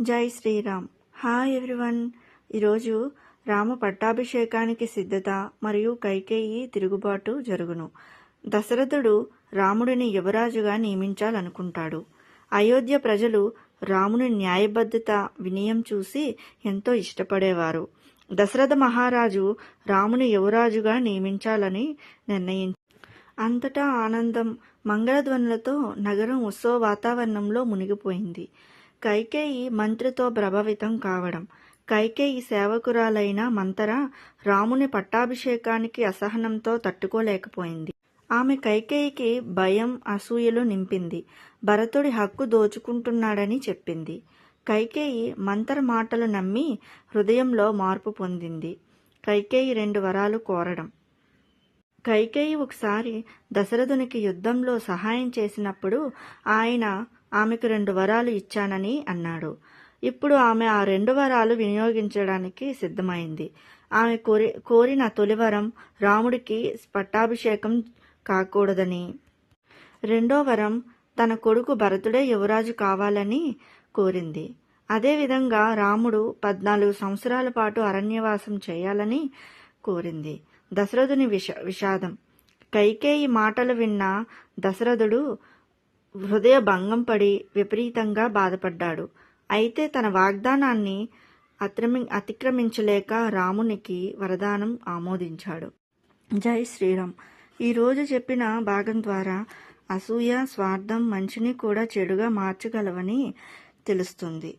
జై Sriram. Hi everyone. ఈరోజు రామ పట్టాభిషేకానికి సిద్ధత మరియు కైకేయి తిరుగుబాటు జరుగును. దశరథుడు రాముడిని యువరాజుగా నియమించాలనుకుంటాడు. అయోధ్య ప్రజలు రాముని న్యాయబద్ధత వినయం చూసి ఎంతో ఇష్టపడేవారు. దశరథ మహారాజు రాముని యువరాజుగా నియమించాలని నిర్ణయించారు అంతటా ఆనందం మంగళధ్వనులతో నగరం ఉత్సవ వాతావరణంలో మునిగిపోయింది. కైకేయి మంత్రితో ప్రభావితం కావడం. కైకేయి సేవకురాలైన మంతర రాముని పట్టాభిషేకానికి అసహనంతో తట్టుకోలేకపోయింది. ఆమె కైకేయికి భయం అసూయలు నింపింది. భరతుడి హక్కు దోచుకుంటున్నాడని చెప్పింది. కైకేయి మంతర మాటలు నమ్మి హృదయంలో మార్పు పొందింది. కైకేయి రెండు వరాలు కోరడం. కైకేయి ఒకసారి దశరథునికి యుద్ధంలో సహాయం చేసినప్పుడు ఆయన ఆమెకు రెండు వరాలు ఇచ్చానని అన్నాడు. ఇప్పుడు ఆమె ఆ రెండు వరాలు వినియోగించడానికి సిద్ధమైంది. ఆమె కోరి కోరిన తొలివరం రాముడికి పట్టాభిషేకం కాకూడదని. రెండో వరం తన కొడుకు భరతుడే యువరాజు కావాలని కోరింది. అదేవిధంగా రాముడు పద్నాలుగు సంవత్సరాల పాటు అరణ్యవాసం చేయాలని కోరింది. దశరథుని విష విషాదం. కైకేయి మాటలు విన్న దశరథుడు హృదయ భంగం పడి విపరీతంగా బాధపడ్డాడు. అయితే తన వాగ్దానాన్ని అత్రమి అతిక్రమించలేక రామునికి వరదానం ఆమోదించాడు. జై శ్రీరామ్. ఈరోజు చెప్పిన భాగం ద్వారా అసూయ స్వార్థం మంచిని కూడా చెడుగా మార్చగలవని తెలుస్తుంది.